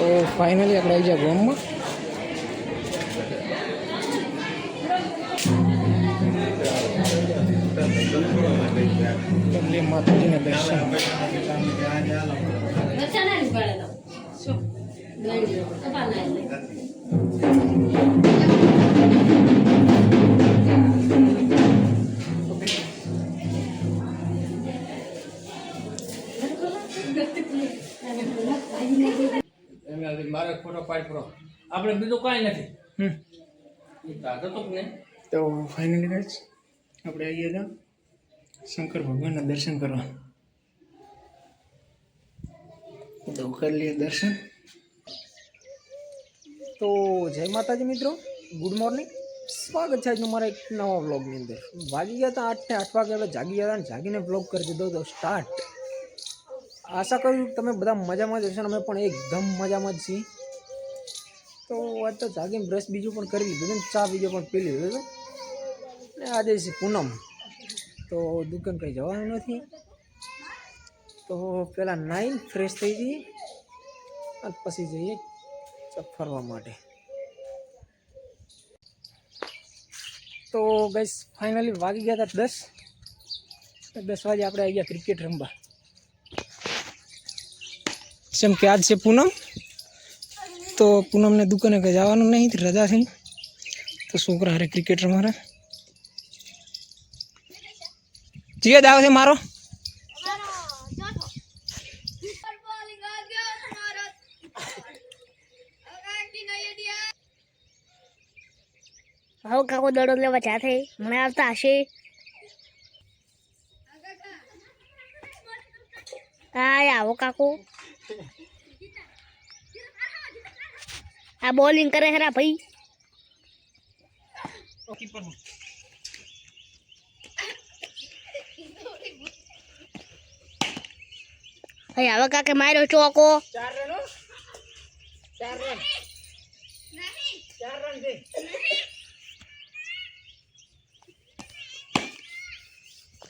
તો ફાઇનલી આપણે આવી ગયા ગોમમાં. એટલે માતાજીના દર્શન. શું? ફોટો પાડ પૂરો આપણે બીજું કાંઈ નથી. તો ને તો ફાઇનલી ગાઈસ આપણે આવી ગયા શંકર ભગવાનના દર્શન કરવા. તો કરી લઈએ દર્શન. તો જય માતાજી મિત્રો ગુડ મોર્નિંગ સ્વાગત છે આજનો મારા એક નવા વ્લોગની અંદર. વાગી ગયા હતા આઠ ને આઠ વાગે હવે જાગી ગયા હતા જાગીને વ્લોગ કરી દીધો તો સ્ટાર્ટ આશા કરું તમે બધા મજામાં જ હશો અમે પણ એકદમ મજામાં જ છીએ. તો આજ તો જાગીને બ્રશ બીજું પણ કરી લીધું ને, ચા બીજો પણ પી લીધો હતો ને આજે છે પૂનમ. તો દુકાન કંઈ જવાનું નથી. તો પહેલાં નાઈન ફ્રેશ થઈ જઈએ અને પછી જઈએ ચક ફરવા માટે. તો ગઈસ ફાઇનલી વાગી ગયા હતા દસ. દસ વાગે આપણે આવી ગયા ક્રિકેટ રમવા. જેમ કે આજ છે પૂનમ? તો પૂનમને દુકાને કંઈ જવાનું નહીં રજા થઈ તો છોકરા હારે ક્રિકેટર મારા. જીએ દાવ છે મારો? હવે કાકો દડો લેવા જાતે. મને આવતા હશે. હા, આવો કાકુ. આ બોલિંગ કરે હેરા ભાઈ. ભાઈ હવે કાકે માર્યો ચોકો. ચાર રન? ચાર રન. ચાર રન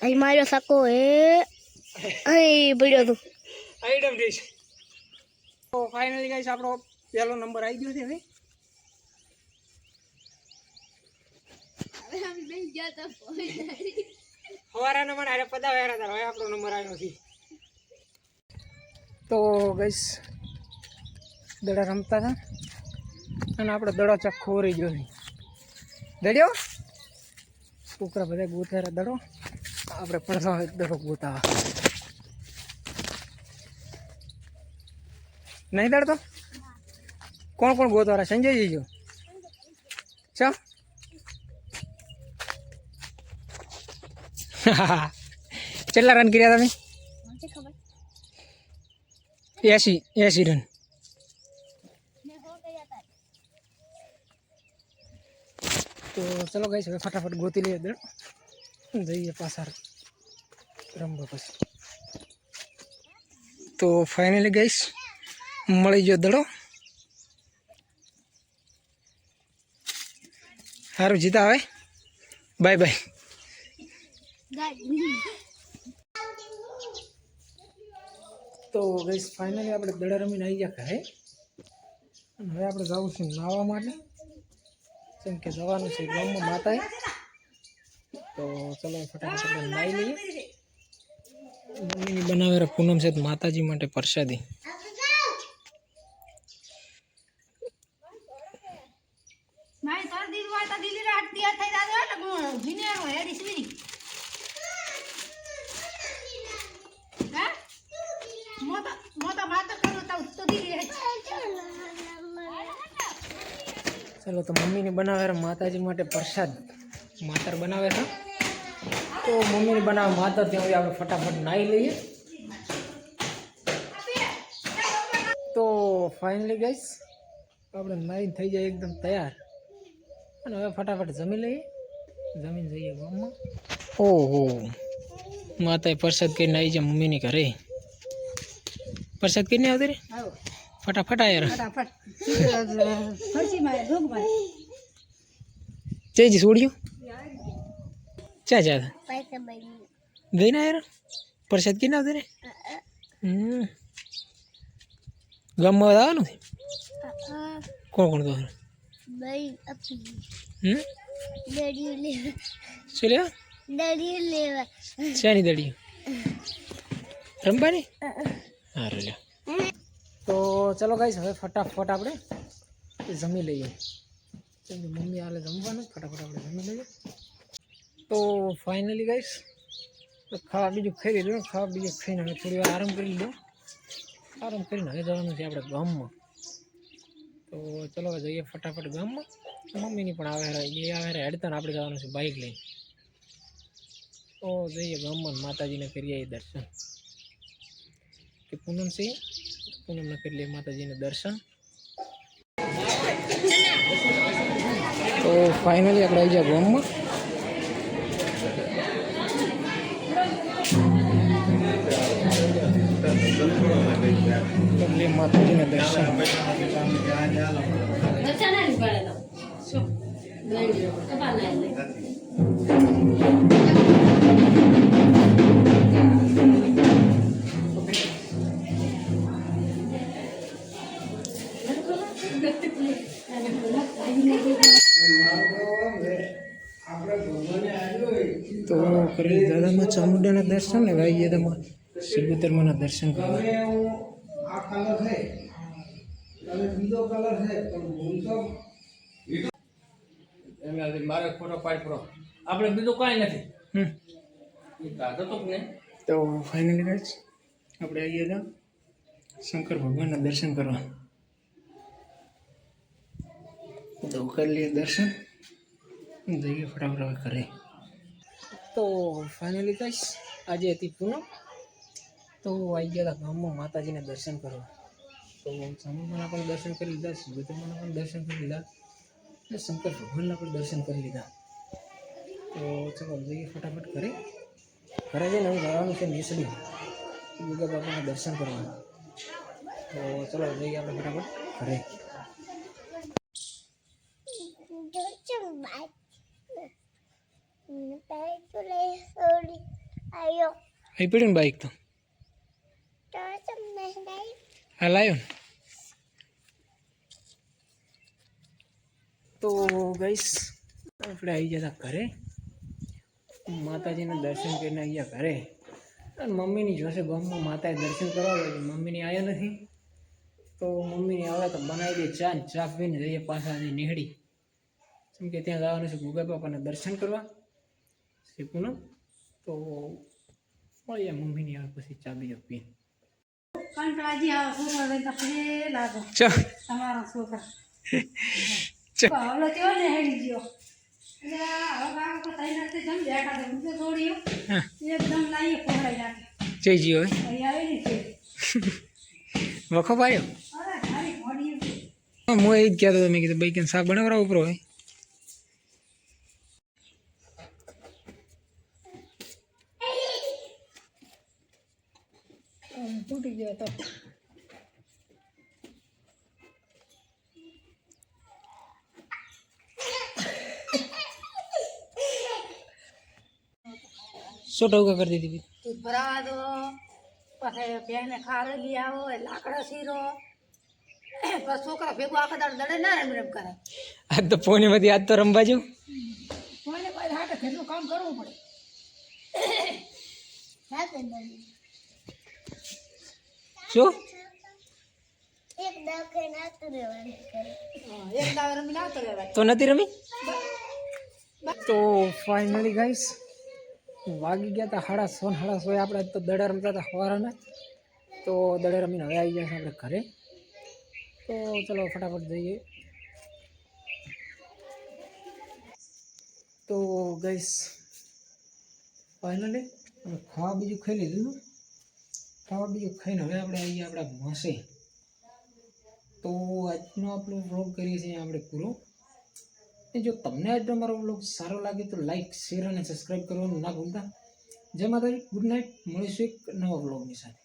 અહીં માર્યો સાકો એ અહીં પડ્યો તું. આઈટમ ડીશ તો ફાઇનલી ગાઈસ આપણો પહેલો નંબર આવી ગયો છે હવે. સવારના મને આરે પદાવ્યા હતા હવે આપણો નંબર આવ્યો છે તો ગઈશ દડા રમતા હતા અને આપણો દડો ચખ્ખો રહી ગયો છે. દડ્યો? છોકરા બધા ગોતારા દડો. આપણે પડતા દડો ગોતા નહીં દડતો? કોણ કોણ ગોતવારા સંજય જીજો ચા કેટલા રન કર્યા તમે એસી એસી રન તો ચલો ગઈશ હવે ફટાફટ ગોતી લઈએ દડ જઈએ પાછા રમવા પછી તો ફાઇનલી ગઈશ મળી ગયો દડો સારું જીતા હવે. બાય બાય તો ગઈશ ફાઇનલી આપણે દડા રમીને આવી ગયા ઘરે. હવે આપણે જવું છે નાહવા માટે. જેમ કે જવાનું છે ગામમાં માતાએ. તો ચલો ફટાફટ આપણે લઈએ. મમ્મીની બનાવેલા પૂનમ છે માતાજી માટે પ્રસાદી મારી તાર દિલ વાળતા દિલી રાત દિયા થઈ દાદો એટલે હું જીનેરો હેડી સ્વીરી હા મોતા મોતા માતા કરો તો તો દિલી હે ચલો તો મમ્મીને બનાવે માતાજી માટે પ્રસાદ. માતર બનાવે છે. તો મમ્મીને બનાવે માતર, ત્યાં સુધી આપણે ફટાફટ નાહી લઈએ. તો ફાઇનલી ગઈશ આપણે નાહી થઈ જાય એકદમ તૈયાર. અને હવે ફટાફટ જમી લઈએ. જમીન જઈએ ગામમાં. ઓહો. માતાએ પ્રસાદ કરીને આવી જાય મમ્મીની ઘરે. પ્રસાદ કરીને આવતી રે. આવો. ફટાફટ આયા રે. ફટાફટ. ફરસી મારે ભોગ મારે જયજી છોડ્યું ચા ચા. ગઈ ના યાર પ્રસાદ કે ના તને ગામમાં આવવાનું? કોણ કોણ તો શું લેવા? શાની રમવાની? હા લે તો ચલો ગાઈસ હવે ફટાફટ આપણે જમી લઈએ. કેમ કે મમ્મી હાલે જમવાનું, ફટાફટ આપણે જમી લઈએ. તો ફાઇનલી ગાઈસ તો ખાવા બીજું ખાઈ લીધું, ખાવા બીજું ખાઈને હવે થોડી વાર આરામ કરી લીધો. આરામ કરીને હવે જવાનું છે આપણે ગામમાં. તો ચલો હવે જઈએ ફટાફટ ગામમાં. મમ્મીની પણ આવે રે એ આવે રે હેડતા ને આપણે જવાનું છે બાઇક લઈને. તો જઈએ ગામમાં ને માતાજીને કરીએ એ દર્શન. કે પૂનમ છે પૂનમને લઈએ માતાજીને દર્શન. તો ફાઇનલી આપણે આવી જાય ગામમાં. લઈએ માતાજીને દર્શન. તો કરી દાદામાં ચામુંડાના દર્શન ને ભાઈ દાદામાં. સિબુતરમાના દર્શન કરવા. મારે ફોટો પાડી પૂરો આપણે બીજું કાંઈ નથી. હમ. તો ફાઇનલી ગાઈસ આપણે આવી હતા શંકર ભગવાનના દર્શન કરવા. તો કરી લઈએ દર્શન. જઈએ ફટાફટ હવે ઘરે. તો ફાઇનલી કહીશ. આજે હતી પૂનમ. તો આવી ગયા ગામમાં માતાજીને દર્શન કરવા. તો સામાના પણ દર્શન કરી લીધા સિદ્ધમાના પણ દર્શન કરી લીધા અને શંકર ભગવાનના પણ દર્શન કરી લીધા. તો ચાલો જઈએ ફટાફટ ઘરે. ઘરે જઈને હવે જવાનું છે નેસડી. દુર્ગા બાપાના દર્શન કરવાના તો ચલો જઈએ આપણે ફટાફટ ઘરે. અહીં પડ્યું ને બાઈક તો. હા લાવ્યો ને. તો ગઈશ આપણે આવી ગયા ઘરે. માતાજીના દર્શન કરીને આવી ગયા ઘરે. અને મમ્મીની જોશે ગામમાં માતાએ દર્શન કરવા મમ્મીની આવ્યા નથી. તો મમ્મીની આવે તો બનાવી દે ચા ને ચા પીને જઈએ પાછા નીહળી કેમ કે ત્યાં જવાનું છે ગુગા બાપાના દર્શન કરવા. શ્રી પૂનમ તો મળીએ મમ્મીની આવે પછી ચા બીજો પીને કંટાળાજી આવો છોકરો લઈને તો ફરી લાગો ચા તમારો છોકરા ચા હવલો તેવો ને હેડી ગયો હવે જય જી વખો મારી હું એ જ કહેતો હતો મેં કીધું ભાઈ કે શાક બનાવરા ઉપર હોય તૂટી ગયા તો સો ટકા કરી દીધી દૂધ ભરાવા દો. પછી બેને ખારે લઈ આવો લાકડા શીરો. પછી છોકરા ભેગું આખા દાડ દડે ના એમ રેમ કરે. આજ તો પોણીમાંથી આજ તો રમવા જો કોઈને પાસે હાટે ઘરનું કામ કરવું પડે. શું? રમી તો નથી રમી? તો ફાઇનલી ગાઈસ વાગી ગયા હતા સાડા સો સાડા સો આપણે તો દડા રમતા હતા સવારના. તો દડા રમીને હવે આવી ગયા છે આપણે ઘરે. તો ચલો ફટાફટ જઈએ. તો ગઈશ ફાઇનલી ખાવા બીજું ખાઈ લીધું ખાવા બીજું ખાઈને હવે આપણે આવીએ આપણા માસે. તો આજનો આપણો વ્લોગ કરીએ છીએ આપણે પૂરો. અને જો તમને આજનો મારો વ્લોગ સારો લાગે તો લાઈક શેર અને સબસ્ક્રાઈબ કરવાનું ના ભૂલતા. જય માતાજી ગુડ નાઇટ મળીશું એક નવા વ્લોગની સાથે.